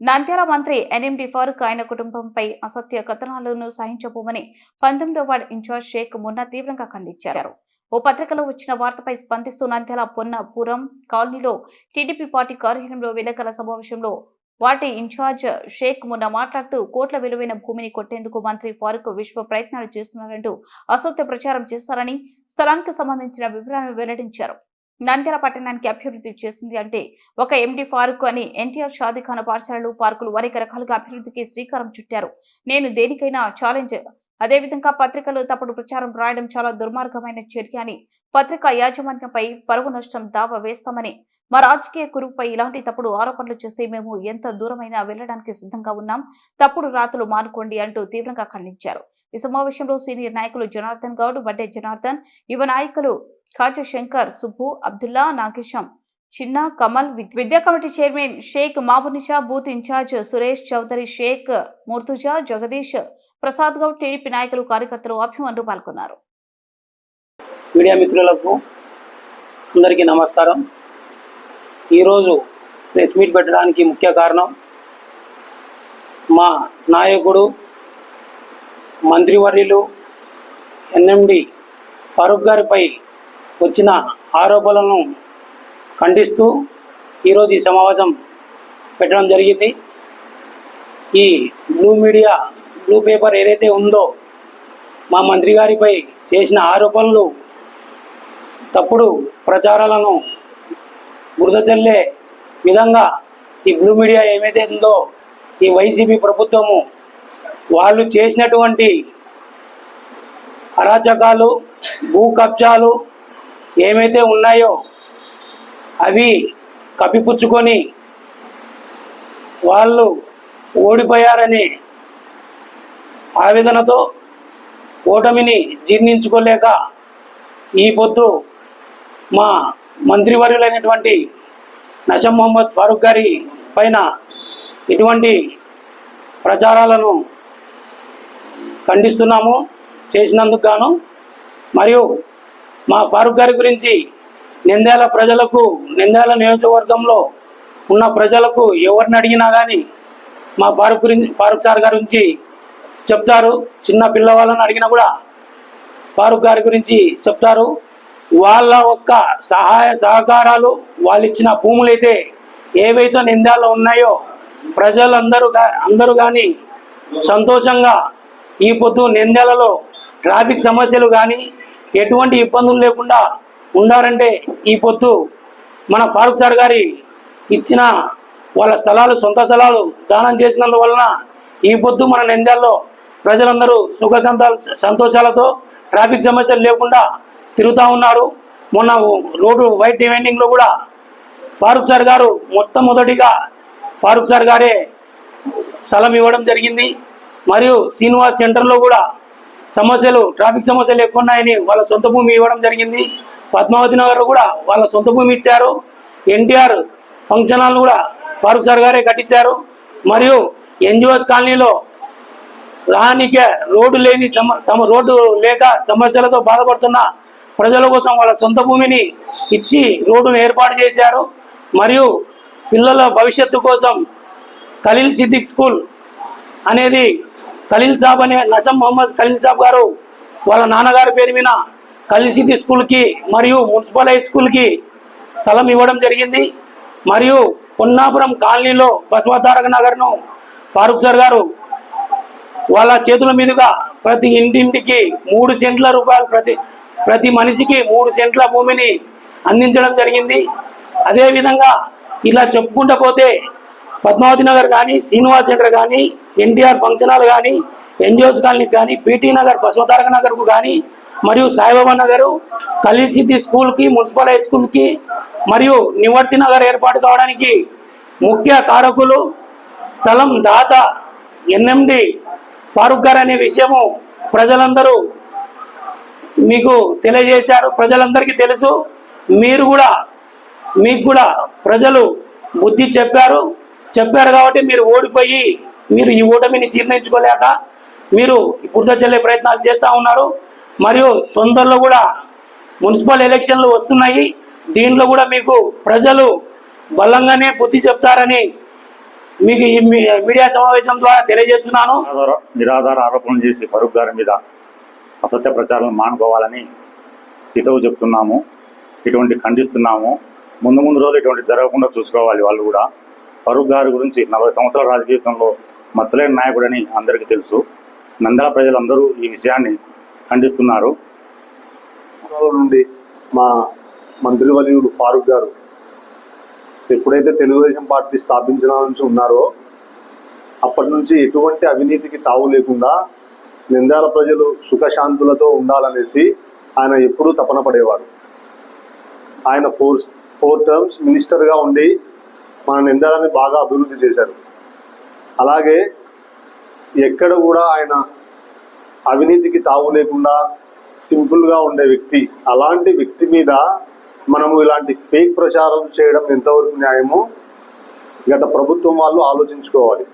నంద్యాల మంత్రి ఎన్ఎండి ఫారూక్ ఆయన కుటుంబంపై అసత్య కథనాలను సహించబోమని పంతొమ్మిదో వార్డు ఇన్ఛార్జ్ షేక్ మున్నా తీవ్రంగా ఖండించారు. ఓ పత్రికలో వచ్చిన వార్తపై స్పందిస్తూ నంద్యాల పొన్నపురం కాలనీలో టీడీపీ పార్టీ కార్యాలయంలో విలేకరుల సమావేశంలో వాటి ఇన్ఛార్జ్ షేక్ మున్న మాట్లాడుతూ కోట్ల విలువైన భూమిని కొట్టేందుకు మంత్రి ఫారూక్ విశ్వ ప్రయత్నాలు చేస్తున్నారంటూ అసత్య ప్రచారం చేస్తారని స్థలానికి సంబంధించిన వివరాలను వెల్లడించారు. నంద్యాల పట్టణానికి అభివృద్ధి చేసింది అంటే ఒక ఎండి పార్కు అని ఎన్టీఆర్ షాదీఖాన పాఠశాలలు పార్కులు అనేక రకాలుగా అభివృద్ధికి శ్రీకారం చుట్టారు. నేను దేనికైనా ఛాలెంజ్ అదేవిధంగా పత్రికలు తప్పుడు ప్రచారం రాయడం చాలా దుర్మార్గమైన చర్య అని పత్రికా యాజమాన్యంపై పరువు నష్టం దావా వేస్తామని మా రాజకీయ కురుపై ఇలాంటి తప్పుడు ఆరోపణలు చేస్తే మేము ఎంత దూరమైనా వెళ్ళడానికి సిద్ధంగా ఉన్నాం. తప్పుడు రాతలు మానుకోండి అంటూ తీవ్రంగా ఖండించారు. ఈ సమావేశంలో సీనియర్ నాయకులు జనార్దన్ గౌడ్ వడ్డే జనార్దన్ యువ నాయకులు ఖాజా శంకర్ సుబ్బు అబ్దుల్లా నాగేశం చిన్న కమల్ వి- విద్యా committee chairman Shaik Mabunisha booth incharge Suresh Chowdary Shaik Murtuza Jagadish Prasad Goud TDP నాయకులు కార్యకర్తలు అభిమానులు పాల్గొన్నారు. మీడియా మిత్రులకు అందరికీ నమస్కారం. ఈరోజు ప్రెస్ మీట్ పెట్టడానికి ముఖ్య కారణం మా నాయకుడు మంత్రివర్యులు ఎన్ఎండి ఫరూక్ గారిపై వచ్చిన ఆరోపణలను ఖండిస్తూ ఈరోజు ఈ సమావేశం పెట్టడం జరిగింది. ఈ బ్లూ మీడియా బ్లూ పేపర్ ఏదైతే ఉందో మా మంత్రి గారిపై చేసిన ఆరోపణలు తప్పుడు ప్రచారాలను బురద చల్లే విధంగా ఈ బ్లూ మీడియా ఏమైతే ఉందో ఈ వైసీపీ ప్రభుత్వము వాళ్ళు చేసినటువంటి అరాచకాలు భూ కబ్జాలు ఏమైతే ఉన్నాయో అవి కప్పిపుచ్చుకొని వాళ్ళు ఓడిపోయారని ఆవేదనతో ఓటమిని జీర్ణించుకోలేక ఈ పొద్దు మా మంత్రివర్యులైనటువంటి నషం మొహమ్మద్ ఫారూక్ గారి పైన ఇటువంటి ప్రచారాలను ఖండిస్తున్నాము చేసినందుకు గాను. మరియు మా ఫారూక్ గారి గురించి నింద్యాల ప్రజలకు నింద్యాల నియోజకవర్గంలో ఉన్న ప్రజలకు ఎవరిని అడిగినా కానీ మా ఫారూక్ గురించి ఫారూక్ సార్ గారి గురించి చెప్తారు. చిన్న పిల్లవాళ్ళని అడిగినా కూడా ఫారూక్ గారి గురించి చెప్తారు. వాళ్ళ ఒక్క సహాయ సహకారాలు వాళ్ళు ఇచ్చిన భూములైతే ఏవైతే నిందాలు ఉన్నాయో ప్రజలందరూ అందరూ కానీ సంతోషంగా ఈ పొద్దు నిందలలో ట్రాఫిక్ సమస్యలు కానీ ఎటువంటి ఇబ్బందులు లేకుండా ఉండారంటే ఈ పొద్దు మన ఫారూక్ సార్ గారి ఇచ్చిన వాళ్ళ స్థలాలు సొంత స్థలాలు దానం చేసినందువలన ఈ పొద్దు మన నంద్యాల్లో ప్రజలందరూ సుఖ సంతోషాలతో ట్రాఫిక్ సమస్యలు లేకుండా తిరుగుతూ ఉన్నారు. మొన్న రోడ్డు వైట్ డివైండింగ్లో కూడా ఫారూక్ సార్ గారు మొట్టమొదటిగా ఫారూక్ సార్ గారే స్థలం ఇవ్వడం జరిగింది. మరియు శ్రీనివాస్ సెంటర్లో కూడా సమస్యలు ట్రాఫిక్ సమస్యలు ఎక్కువ ఉన్నాయని వాళ్ళ సొంత భూమి ఇవ్వడం జరిగింది. పద్మావతి నగర్ కూడా వాళ్ళ సొంత భూమి ఇచ్చారు. ఎన్టీఆర్ ఫంక్షన్ హాల్ కూడా ఫారూక్ సార్ గారే కట్టించారు. మరియు ఎన్జిఓస్ కాలనీలో రానికే రోడ్డు లేని సమ సమ రోడ్డు లేక సమస్యలతో బాధపడుతున్న ప్రజల కోసం వాళ్ళ సొంత భూమిని ఇచ్చి రోడ్డును ఏర్పాటు చేశారు. మరియు పిల్లల భవిష్యత్తు కోసం ఖలీల్ సిద్దిక్ స్కూల్ అనేది ఖలీల్ సాబ్ అనే నసం మొహమ్మద్ ఖలీల్ సాబ్ గారు వాళ్ళ నాన్నగారి పేరు మీద కలిసిది స్కూల్కి మరియు మున్సిపల్ హై స్కూల్కి స్థలం ఇవ్వడం జరిగింది. మరియు పొన్నాపురం కాలనీలో బసవతారక నగర్ను ఫారూక్ సార్ గారు వాళ్ళ చేతుల మీదుగా ప్రతి ఇంటింటికి మూడు సెంట్ల రూపాయలు ప్రతి ప్రతి మనిషికి మూడు సెంట్ల భూమిని అందించడం జరిగింది. అదేవిధంగా ఇలా చెప్పుకుంటూ పోతే పద్మావతి నగర్ కానీ శ్రీనివాస్ సెంటర్ కానీ ఎన్టీఆర్ ఫంక్షన్ హాల్ కానీ ఎన్జిఓస్ కాలనీకి కానీ పీటీ నగర్ బసవతారక నగర్కు కానీ మరియు సాయిబాబా నగరు కలిసిద్ది స్కూల్కి మున్సిపల్ హై స్కూల్కి మరియు నివర్తి నగర్ ఏర్పాటు కావడానికి ముఖ్య కారకులు స్థలం దాత ఎన్ఎండి ఫారూక్ గారు అనే విషయము ప్రజలందరూ మీకు తెలియజేశారు. ప్రజలందరికీ తెలుసు. మీరు కూడా మీకు కూడా ప్రజలు బుద్ధి చెప్పారు. చెప్పారు కాబట్టి మీరు ఓడిపోయి మీరు ఈ ఓటమిని జీర్ణించుకోలేక మీరు బురద చెల్లే ప్రయత్నాలు చేస్తూ ఉన్నారు. మరియు తొందరలో కూడా మున్సిపల్ ఎలక్షన్లు వస్తున్నాయి. దీంట్లో కూడా మీకు ప్రజలు బలంగానే బుద్ధి చెప్తారని మీకు ఈ మీ- మీడియా సమావేశం ద్వారా తెలియజేస్తున్నాను. నిరాధార నిరాధార ఆరోపణలు చేసి ఫరూక్ గారి మీద అసత్య ప్రచారాలను మానుకోవాలని హితవు చెప్తున్నాము. ఇటువంటి ఖండిస్తున్నాము. ముందు ముందు రోజులు ఇటువంటి జరగకుండా చూసుకోవాలి వాళ్ళు కూడా. ఫరూక్ గారి గురించి నలభై సంవత్సరాల రాజకీయంలో మచ్చలేని నాయకుడని అందరికీ తెలుసు. నందల ప్రజలందరూ ఈ విషయాన్ని ఖండిస్తున్నారు. నుండి మా మంత్రివర్యుడు ఫారూక్ గారు ఎప్పుడైతే తెలుగుదేశం పార్టీ స్థాపించిన నుంచి ఉన్నారో అప్పటి నుంచి ఎటువంటి అవినీతికి తావు లేకుండా నిందాల ప్రజలు సుఖశాంతులతో ఉండాలనేసి ఆయన ఎప్పుడూ తపన పడేవారు. ఆయన ఫోర్ ఫోర్ టర్మ్స్ మినిస్టర్గా ఉండి మన నిందాలని బాగా అభివృద్ధి చేశారు. అలాగే ఎక్కడ కూడా ఆయన అవినీతికి తావు లేకుండా సింపుల్గా ఉండే వ్యక్తి అలాంటి వ్యక్తి మీద మనము ఇలాంటి ఫేక్ ప్రచారం చేయడం ఎంతవరకు న్యాయమో గత ప్రభుత్వం వాళ్ళు ఆలోచించుకోవాలి.